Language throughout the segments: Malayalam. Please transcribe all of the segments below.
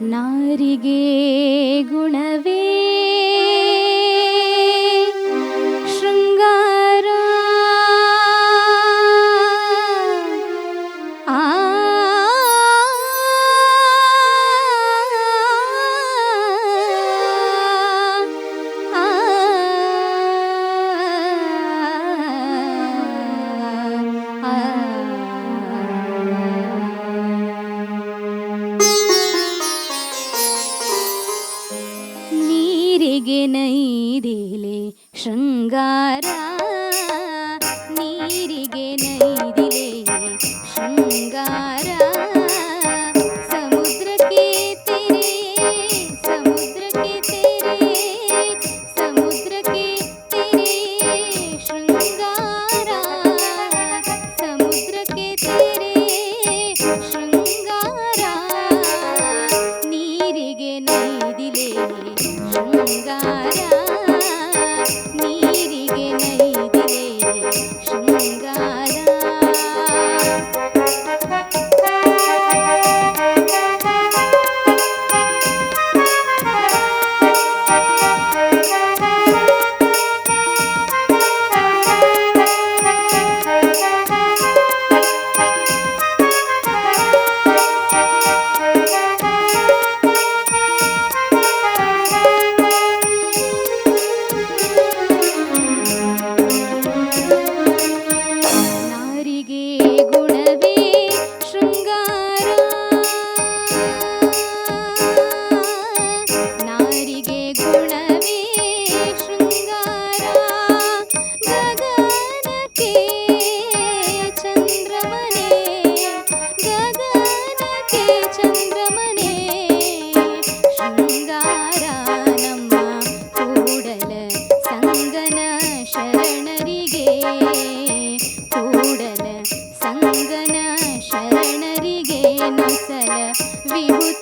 ನಾರಿಗೆ ಗುಣವೇ നൈതിലെ ശൃംഗാര നീരികെ നൈതിലെ ശൃംഗാര. സമുദ്രക്കെ തെരേ സമുദ്രക്കെ തെരേ സമുദ്രക്കെ തെരേ ശൃംഗാര. സമുദ്രക്കെ തെരേ ശൃംഗാര നീരികെ നൈതിലെ ശൃംഗാര. na na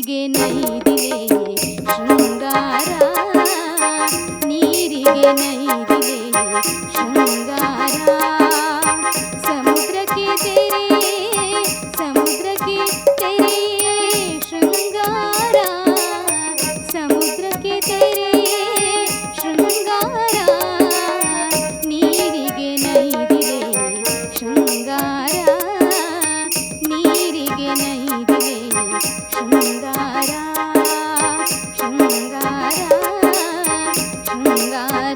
ನೀರಿಗೆ ನೈದಿಲೆ ಶೃಂಗಾರ ನೀರಿಗೆ ನೈದಿಲೆ ಶೃಂಗಾರ ಸಮುದ್ರಕ್ಕೆ समुद्री ಬಂಗಾರ